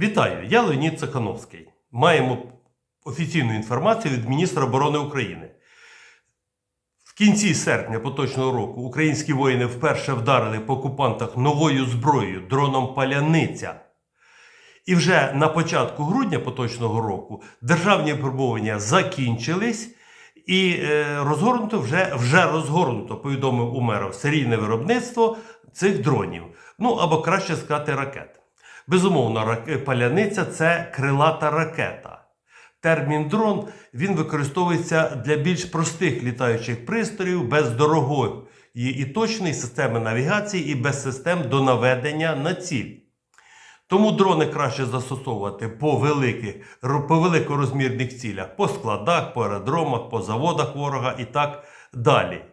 Вітаю, я Леонід Цехановський. Маємо офіційну інформацію від міністра оборони України. В кінці серпня поточного року українські воїни вперше вдарили по окупантах новою зброєю дроном Паляниця. І вже на початку грудня поточного року державні випробування закінчились, і е, розгорнуто вже, вже розгорнуто, повідомив Умеров, серійне виробництво цих дронів. Ну або краще сказати, ракет. Безумовно, паляниця це крилата ракета. Термін дрон він використовується для більш простих літаючих пристроїв без дорогої і точної системи навігації і без систем до наведення на ціль. Тому дрони краще застосовувати по великих, по великорозмірних цілях, по складах, по аеродромах, по заводах ворога і так далі.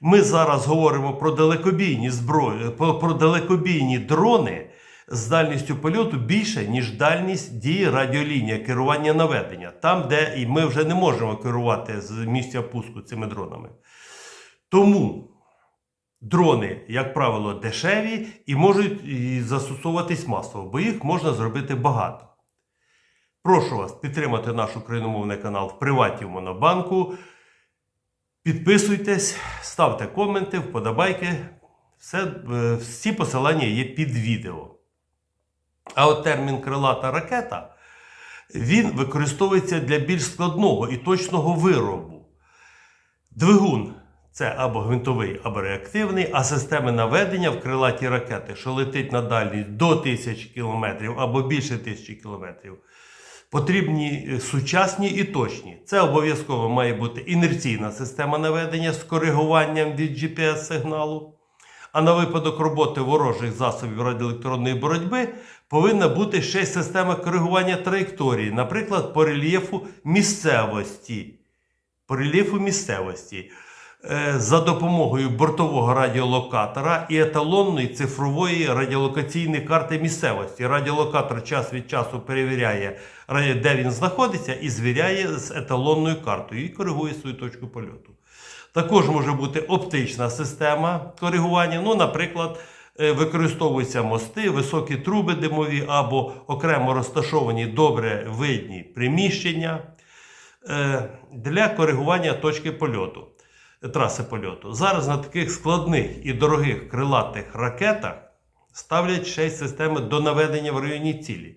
Ми зараз говоримо про далекобійні зброї, про, про далекобійні дрони з дальністю польоту більше, ніж дальність дії радіолінія керування наведення, там, де і ми вже не можемо керувати з місця пуску цими дронами. Тому дрони, як правило, дешеві і можуть застосовуватись масово, бо їх можна зробити багато. Прошу вас підтримати наш україномовний канал в приваті в Монобанку. Підписуйтесь, ставте коменти, вподобайки. Все, е, всі посилання є під відео. А от термін крилата ракета він використовується для більш складного і точного виробу. Двигун це або гвинтовий, або реактивний, а системи наведення в крилаті ракети, що летить на дальність до 1000 км або більше 1000 км, потрібні е, сучасні і точні. Це обов'язково має бути інерційна система наведення з коригуванням від GPS-сигналу. А на випадок роботи ворожих засобів радіоелектронної боротьби повинна бути ще й система коригування траєкторії, наприклад, по рельєфу місцевості. По рельєфу місцевості. Е, За допомогою бортового радіолокатора і еталонної цифрової радіолокаційної карти місцевості. Радіолокатор час від часу перевіряє, де він знаходиться, і звіряє з еталонною картою і коригує свою точку польоту. Також може бути оптична система коригування. Ну, наприклад, використовуються мости, високі труби димові або окремо розташовані добре видні приміщення е, для коригування точки польоту, е, траси польоту. Зараз на таких складних і дорогих крилатих ракетах ставлять ще й системи до наведення в районі цілі.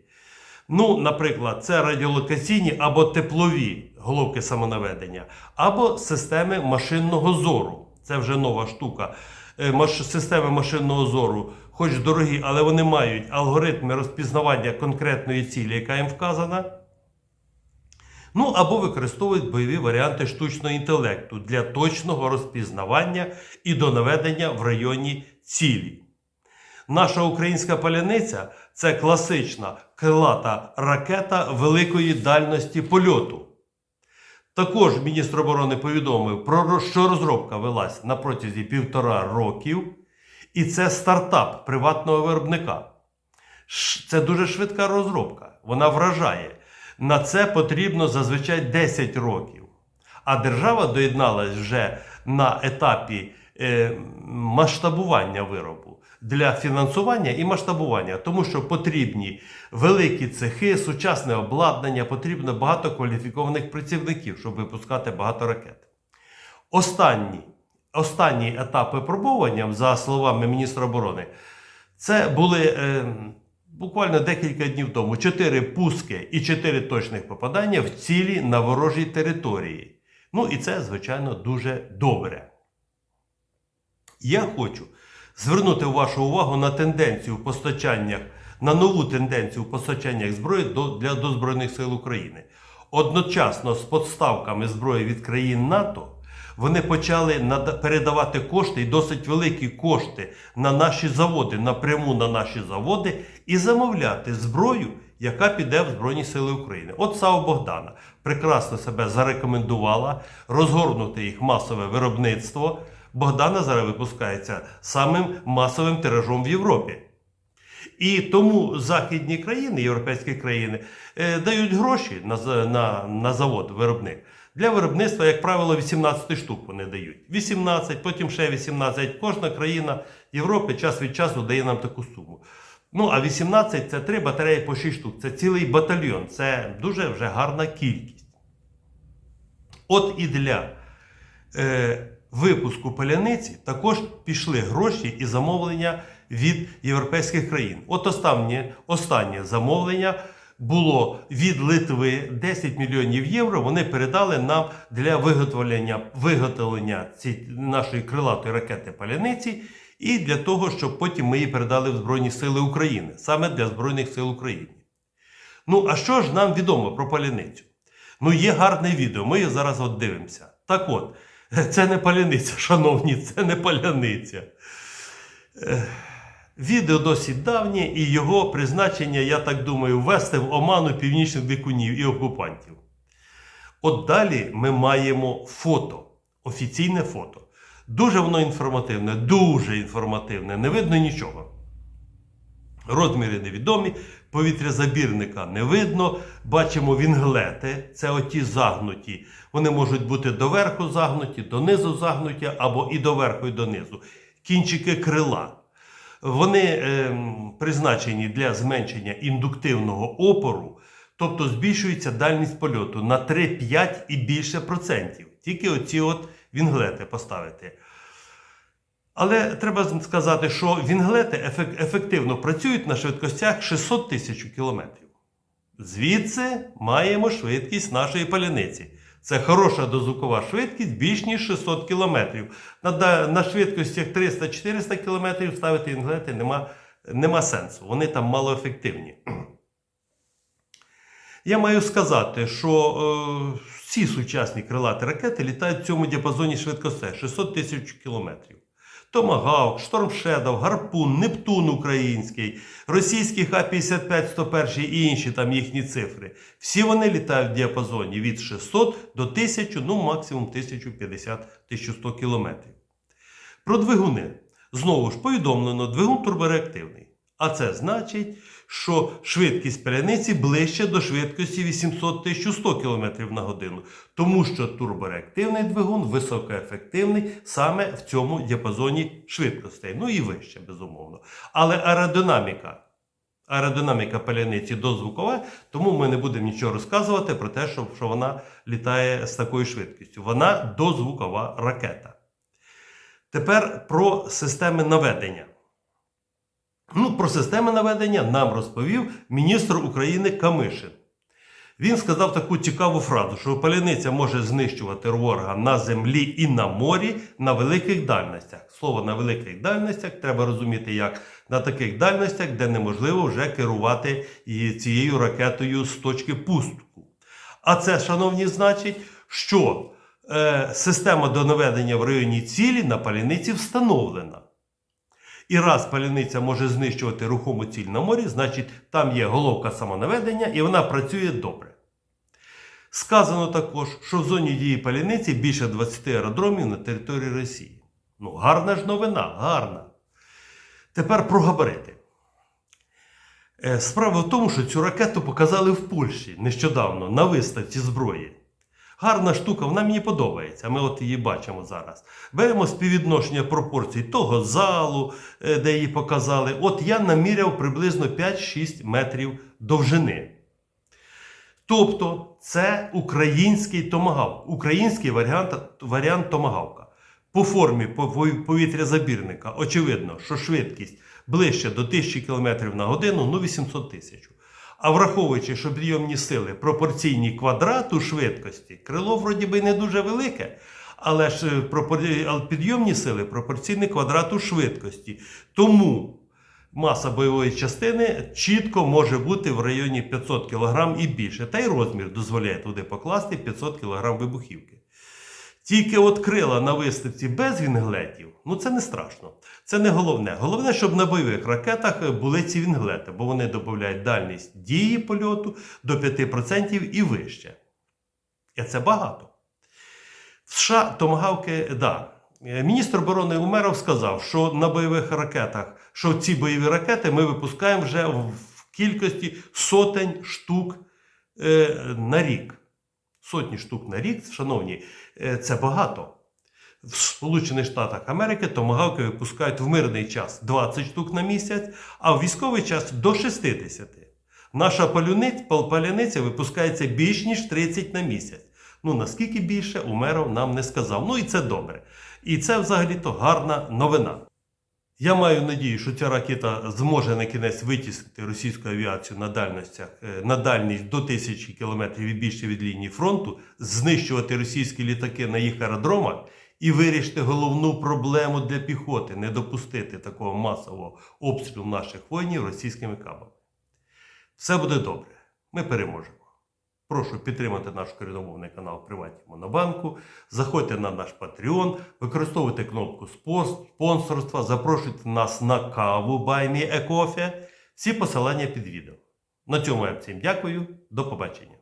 Ну, наприклад, це радіолокаційні або теплові головки самонаведення, або системи машинного зору. Це вже нова штука. Е, Системи машинного зору, хоч дорогі, але вони мають алгоритми розпізнавання конкретної цілі, яка їм вказана. Ну або використовують бойові варіанти штучного інтелекту для точного розпізнавання і до наведення в районі цілі. Наша українська паляниця це класична крилата ракета великої дальності польоту. Також міністр оборони повідомив, про що розробка велась на протязі півтора років, і це стартап приватного виробника. Це дуже швидка розробка. Вона вражає. На це потрібно зазвичай 10 років. А держава доєдналась вже на етапі е, масштабування виробу для фінансування і масштабування, тому що потрібні великі цехи, сучасне обладнання, потрібно багато кваліфікованих працівників, щоб випускати багато ракет. Останні, останні етап випробування, за словами міністра оборони, це були е, буквально декілька днів тому чотири пуски і чотири точних попадання в цілі на ворожій території. Ну і це, звичайно, дуже добре. Я хочу звернути вашу увагу на тенденцію в постачаннях, на нову тенденцію в постачаннях зброї до, для, до Збройних сил України. Одночасно з подставками зброї від країн НАТО вони почали нада- передавати кошти і досить великі кошти на наші заводи, напряму на наші заводи, і замовляти зброю, яка піде в Збройні Сили України. От САУ Богдана прекрасно себе зарекомендувала розгорнути їх масове виробництво. Богдана зараз випускається самим масовим тиражом в Європі. І тому західні країни, європейські країни, е, дають гроші на, на, на завод, виробник. Для виробництва, як правило, 18 штук вони дають. 18, потім ще 18. Кожна країна Європи час від часу дає нам таку суму. Ну, а 18 це 3 батареї по 6 штук. Це цілий батальйон. Це дуже вже гарна кількість. От і для е, випуску паляниці також пішли гроші і замовлення від європейських країн. От останнє, останнє замовлення було від Литви 10 мільйонів євро. Вони передали нам для виготовлення, виготовлення ці, нашої крилатої ракети паляниці і для того, щоб потім ми її передали в Збройні Сили України, саме для Збройних сил України. Ну, а що ж нам відомо про паляницю? Ну, є гарне відео, ми його зараз от дивимося. Так от, це не паляниця, шановні, це не паляниця. Е, Відео досить давнє, і його призначення, я так думаю, ввести в оману північних дикунів і окупантів. От далі ми маємо фото, офіційне фото. Дуже воно інформативне, дуже інформативне, не видно нічого. Розміри невідомі, повітря забірника не видно. Бачимо вінглети, це оті загнуті. Вони можуть бути доверху загнуті, донизу загнуті, або і доверху, і донизу. Кінчики крила. Вони ем, призначені для зменшення індуктивного опору, тобто збільшується дальність польоту на 3-5 і більше процентів. Тільки оці от вінглети поставити. Але треба сказати, що вінглети ефективно працюють на швидкостях 600 тисяч кілометрів. Звідси маємо швидкість нашої паляниці. Це хороша дозвукова швидкість більш ніж 600 кілометрів. На, швидкостях 300-400 кілометрів ставити вінглети нема, нема сенсу. Вони там малоефективні. Я маю сказати, що е, всі сучасні крилаті ракети літають в цьому діапазоні швидкостей 600 тисяч кілометрів. Томагавк, Штормшедов, Гарпун, Нептун український, російський Х-55-101 і інші там їхні цифри. Всі вони літають в діапазоні від 600 до 1000, ну максимум 1050-1100 кілометрів. Про двигуни. Знову ж повідомлено, двигун турбореактивний. А це значить, що швидкість паляниці ближче до швидкості 800-1100 км на годину, тому що турбореактивний двигун високоефективний саме в цьому діапазоні швидкостей. Ну і вище, безумовно. Але аеродинаміка. Аеродинаміка паляниці дозвукова, тому ми не будемо нічого розказувати про те, що, що вона літає з такою швидкістю. Вона дозвукова ракета. Тепер про системи наведення. Ну, про системи наведення нам розповів міністр України Камишин. Він сказав таку цікаву фразу, що паляниця може знищувати ворога на землі і на морі на великих дальностях. Слово на великих дальностях треба розуміти як на таких дальностях, де неможливо вже керувати цією ракетою з точки пустку. А це, шановні, значить, що е, система до наведення в районі цілі на паляниці встановлена. І раз паляниця може знищувати рухому ціль на морі, значить там є головка самонаведення і вона працює добре. Сказано також, що в зоні дії паляниці більше 20 аеродромів на території Росії. Ну, гарна ж новина, гарна. Тепер про габарити. Е, Справа в тому, що цю ракету показали в Польщі нещодавно на виставці зброї. Гарна штука, вона мені подобається. Ми от її бачимо зараз. Беремо співвідношення пропорцій того залу, е, де її показали. От я наміряв приблизно 5-6 метрів довжини. Тобто це український томагавк, український варіант, варіант томагавка. По формі пов- повітрязабірника очевидно, що швидкість ближче до 1000 км на годину, ну 800 тисяч. А враховуючи, що підйомні сили пропорційні квадрату швидкості, крило вроді би не дуже велике, але ж е, але підйомні сили пропорційні квадрату швидкості. Тому маса бойової частини чітко може бути в районі 500 кг і більше. Та й розмір дозволяє туди покласти 500 кг вибухівки. Тільки от крила на виставці без вінглетів, ну це не страшно. Це не головне. Головне, щоб на бойових ракетах були ці вінглети, бо вони додають дальність дії польоту до 5% і вище. І це багато. В США томагавки, да. Е, Міністр оборони Умеров сказав, що на бойових ракетах, що ці бойові ракети ми випускаємо вже в кількості сотень штук е, на рік. Сотні штук на рік, шановні, е, це багато. В Сполучених Штатах Америки томагавки випускають в мирний час 20 штук на місяць, а в військовий час до 60. Наша паляниця випускається більш ніж 30 на місяць. Ну наскільки більше Умеров нам не сказав. Ну і це добре. І це взагалі-то гарна новина. Я маю надію, що ця ракета зможе на кінець витіснити російську авіацію на дальностях е, на дальність до тисячі кілометрів і більше від лінії фронту, знищувати російські літаки на їх аеродромах і вирішити головну проблему для піхоти не допустити такого масового обстрілу наших воїнів російськими кабами. Все буде добре. Ми переможемо. Прошу підтримати наш коріномовний канал Приватні Монобанку. Заходьте на наш Patreon, використовуйте кнопку спонсорства, запрошуйте нас на каву Баймі Екофе. Всі посилання під відео. На цьому я всім дякую. До побачення.